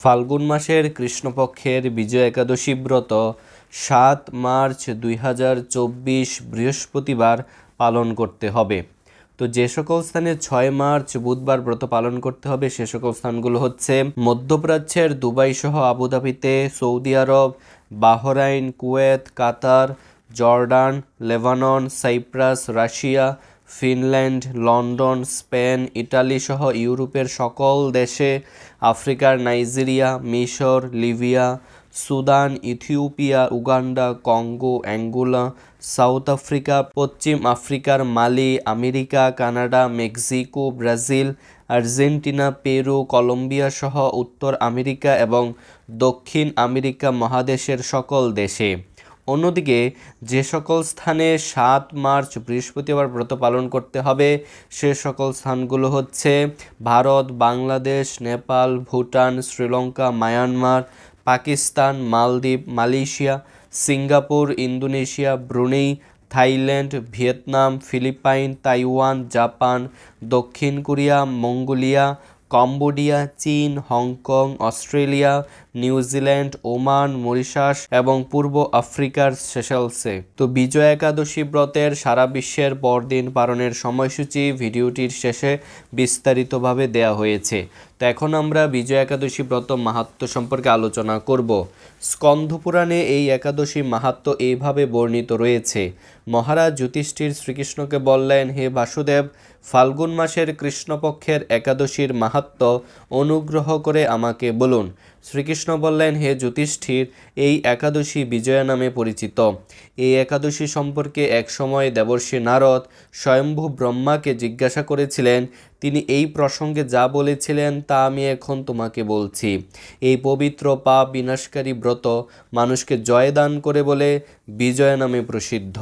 ফাল্গুন মাসের কৃষ্ণপক্ষের বিজয় একাদশী ব্রত সাত মার্চ দুই হাজার চব্বিশ বৃহস্পতিবার পালন করতে হবে। তো যে সকল স্থানে ছয় মার্চ বুধবার ব্রত পালন করতে হবে, সে সকল স্থানগুলো হচ্ছে মধ্যপ্রাচ্যের দুবাই সহ আবুধাবিতে, Saudi Arab, Bahrain, Kuwait, Qatar, Jordan, Lebanon, Cyprus, Russia Finland, London, Spain, Italy সহ ইউরোপের সকল দেশে, আফ্রিকার নাইজেরিয়া, মিশর, Libya, Sudan, Ethiopia, Uganda, Congo, Angola, South Africa, পশ্চিম আফ্রিকার Mali, America, Canada, Mexico, Brazil, Argentina, Peru, Colombia সহ উত্তর আমেরিকা এবং দক্ষিণ আমেরিকা মহাদেশের সকল দেশে। অন্যদিকে যে সকল স্থানে সাত মার্চ বৃহস্পতিবার ব্রত পালন করতে হবে, সে সকল স্থানগুলো হচ্ছে ভারত, বাংলাদেশ, নেপাল, ভুটান, শ্রীলঙ্কা, মায়ানমার, পাকিস্তান, মালদ্বীপ, Malaysia, Singapore, Indonesia, Brunei, Thailand, Vietnam, Philippine, Taiwan, Japan, দক্ষিণ কোরিয়া, মঙ্গোলিয়া কম্বোডিয়া, চীন, Hong Kong, Australia New Zealand Oman, Mauritius এবং পূর্ব আফ্রিকার সেশেলসে। তো বিজয় একাদশী ব্রতের সারা বিশ্বের পরদিন পালনের সময়সূচি ভিডিওটির শেষে বিস্তারিতভাবে দেয়া হয়েছে। তো এখন আমরা বিজয় একাদশী ব্রত মাহাত্ম্য সম্পর্কে আলোচনা করব। স্কন্ধপুরাণে এই একাদশী মাহাত্ম্য এইভাবে বর্ণিত রয়েছে। মহারাজ যুধিষ্ঠির শ্রীকৃষ্ণকে বললেন, হে বাসুদেব, ফাল্গুন মাসের কৃষ্ণপক্ষের একাদশীর মাহাত্ম অনুগ্রহ করে আমাকে বলুন। শ্রীকৃষ্ণ বললেন, হে যুধিষ্ঠির, এই একাদশী বিজয়া নামে পরিচিত। এই একাদশী সম্পর্কে একসময় দেবর্ষী নারদ স্বয়ম্ভু ব্রহ্মাকে জিজ্ঞাসা করেছিলেন, তিনি এই প্রসঙ্গে যা বলেছিলেন তা আমি এখন তোমাকে বলছি। এই পবিত্র পাপ বিনাশকারী ব্রত মানুষকে জয়দান করে বলে বিজয়া নামে প্রসিদ্ধ।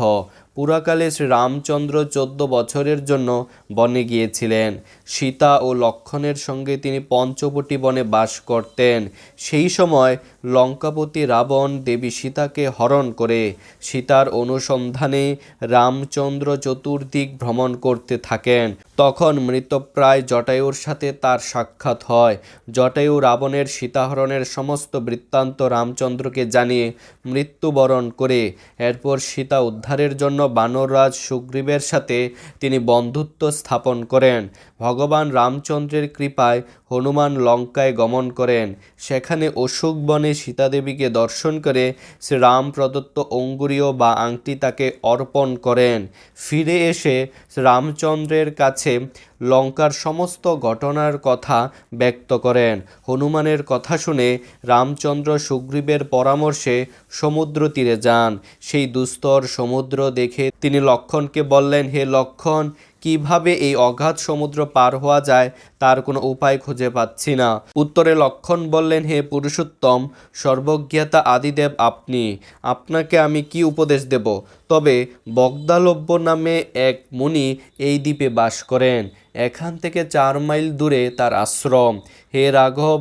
পুরাকালে শ্রী রামচন্দ্র চোদ্দ বছরের জন্য বনে গিয়েছিলেন। সীতা ও লক্ষণের সঙ্গে তিনি পঞ্চবটি বনে বাস করতেন। সেই সময় লঙ্কাপতি রাবণ দেবী সীতাকে হরণ করে। সীতার অনুসন্ধানে রামচন্দ্র চতুর্দিক ভ্রমণ করতে থাকেন। তখন মৃতপ্রায় জটায়ুর সাথে তার সাক্ষাৎ হয়। জটায়ু রাবণের সীতাহরণের সমস্ত বৃত্তান্ত রামচন্দ্রকে জানিয়ে মৃত্যুবরণ করে। এরপর সীতা উদ্ধারের জন্য বানররাজ সুগ্রীবের সাথে তিনি বন্ধুত্ব স্থাপন করেন। ভগবান রামচন্দ্রের কৃপায় হনুমান লঙ্কায় গমন করেন। সেখানে অশোক বনে সীতাদেবীকে দর্শন করে শ্রীরাম প্রদত্ত অঙ্গুরীয় বা আংটি তাকে অর্পণ করেন। ফিরে এসে রামচন্দ্রের কাছে লঙ্কার সমস্ত ঘটনার কথা ব্যক্ত করেন। হনুমানের কথা শুনে রামচন্দ্র সুগ্রীবের পরামর্শে সমুদ্র তীরে যান। সেই দুস্তর সমুদ্র দেখে তিনি লক্ষণকে বললেন, হে লক্ষণ কীভাবে এই অগাধ সমুদ্র পার হওয়া যায় তার কোনো উপায় খুঁজে পাচ্ছি না। উত্তরে লক্ষণ বললেন, হে পুরুষোত্তম, সর্বজ্ঞাতা আদিদেব আপনি। আপনাকে আমি কি উপদেশ দেব? তবে বগদালব্য নামে এক মুনি এই দ্বীপে বাস করেন। এখান থেকে চার মাইল দূরে তার আশ্রম। হে রাঘব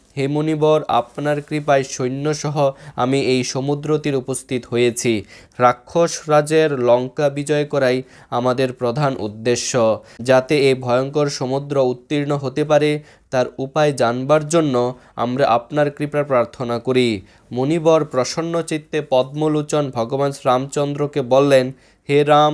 হে মুনিবর, আপনার কৃপায় সৈন্যসহ আমি এই সমুদ্র তীর উপস্থিত হয়েছি। রাক্ষস রাজের লঙ্কা বিজয় করাই আমাদের প্রধান উদ্দেশ্য। যাতে এই ভয়ঙ্কর সমুদ্র উত্তীর্ণ হতে পারে, তার উপায় জানবার জন্য আমরা আপনার কৃপা প্রার্থনা করি। মুনিবর প্রসন্ন চিত্তে পদ্মলোচন ভগবান রামচন্দ্রকে বললেন, হে রাম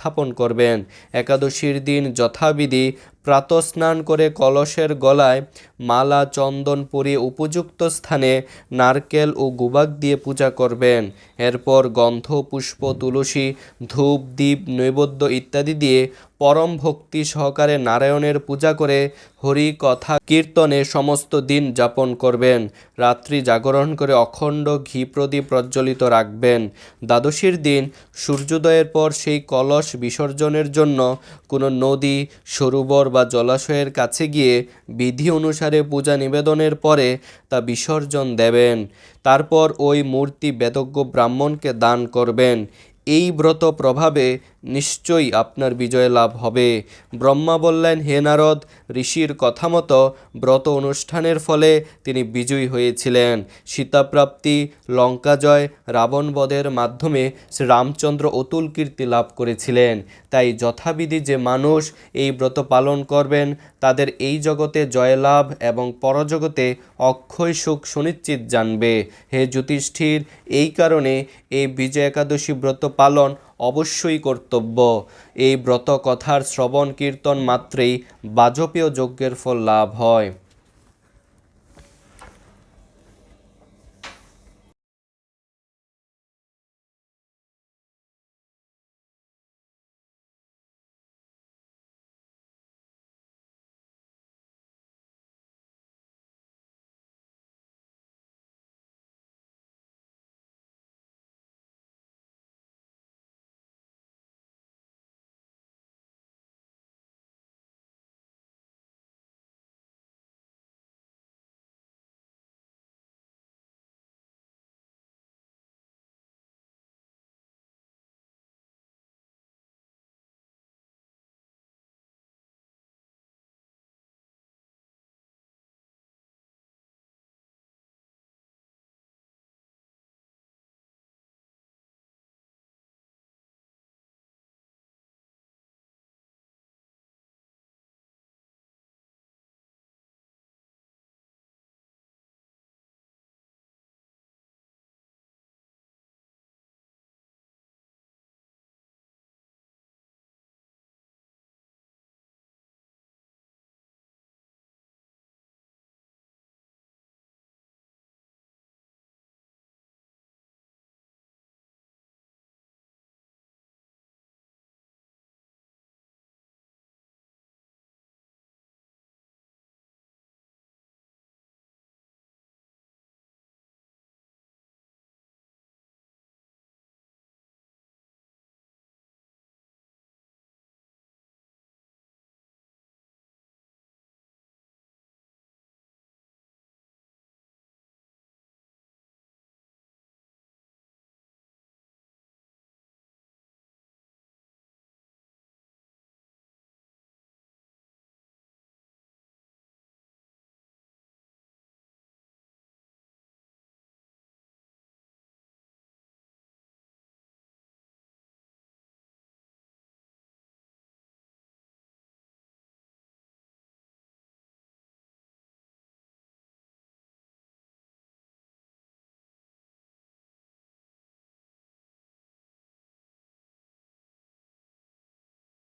স্থাপন করবেন। একাদশীর দিন যথাবিধি প্রাতস্নান করে কলসের গলায় মালা, চন্দন পরিয়ে উপযুক্ত স্থানে নারকেল ও গুবাক দিয়ে পূজা করবেন। এরপর গন্ধ, পুষ্প, তুলসী, ধূপ দ্বীপ নৈবেদ্য ইত্যাদি দিয়ে পরম ভক্তি সহকারে নারায়ণের পূজা করে হরি, কথা, কীর্তনে সমস্ত দিন যাপন করবেন। রাত্রি জাগরণ করে অখণ্ড ঘি প্রদীপ প্রজ্বলিত রাখবেন। দ্বাদশীর দিন সূর্যোদয়ের পর সেই কলস বিসর্জনের জন্য কোনো নদী, সরোবর বা জলাশয়ের কাছে গিয়ে বিধি অনুসারে পূজা নিবেদনের পরে তা বিসর্জন দেবেন। তারপর ওই মূর্তি বেদজ্ঞ ব্রাহ্মণকে দান করবেন। এই ব্রত প্রভাবে নিশ্চয়ই আপনার বিজয় লাভ হবে। ব্রহ্মা বললেন, হে নারদ, ঋষির কথা মতো ব্রত অনুষ্ঠানের ফলে তিনি বিজয়ী হয়েছিলেন। সীতাপ্রাপ্তি, লঙ্কাজয়, রাবণবধের মাধ্যমে শ্রী রামচন্দ্র অতুল কীর্তি লাভ করেছিলেন। তাই যথাবিধি যে মানুষ এই ব্রত পালন করবেন, তাদের এই জগতে জয়লাভ এবং পরজগতে অক্ষয় সুখ সুনিশ্চিত জানবে। হে জ্যোতিষ্ঠির এই কারণে এই বিজয় একাদশী ব্রত পালন অবশ্যই কর্তব্য। এই ব্রত কথার শ্রবণ কীর্তন মাত্রেই বাজপেয় যজ্ঞের ফল লাভ হয়।